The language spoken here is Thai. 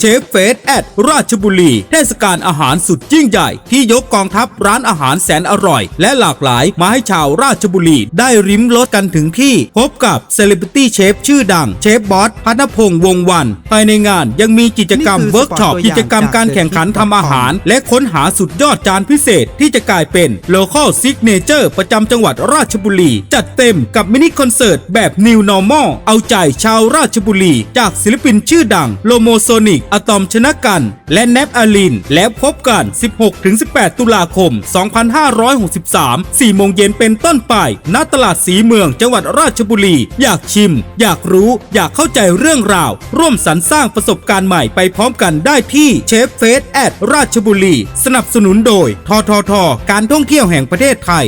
เชฟเฟสแอดราชบุรี เทศกาลอาหารสุดยิ่งใหญ่ ที่ยกกองทัพร้านอาหารแสนอร่อย และหลากหลายมาให้ชาวราชบุรี ได้ริมรสกันถึงที่ พบกับเซเลบริตี้เชฟชื่อดัง เชฟบอสพัฒนพงษ์วงศ์วัน ภายในงานยังมีกิจกรรมนี่คือเวิร์กช็อปสปอร์ตตัวอกิย่างจกรรมการแข่งขันทำอาหาร และค้นหาสุดยอดจานพิเศษที่จะกลายเป็น local signature ประจำจังหวัดราชบุรี จัดเต็มกับมินิคอนเสิร์ตแบบ New Normal เอาใจชาวราชบุรี จากศิลปินชื่อดังโลโมโซนิกอะตอมชนะกัน และแนบอาลิน และพบกัน 16-18 ตุลาคม 2563 4โมงเย็นเป็นต้นไป ณ ตลาดสีเมืองจังหวัดราชบุรี อยากชิม อยากรู้ อยากเข้าใจเรื่องราว ร่วมสรรสร้างประสบการณ์ใหม่ไปพร้อมกันได้ที่เชฟเฟสแอดราชบุรี สนับสนุนโดย ททท การท่องเที่ยวแห่งประเทศไทย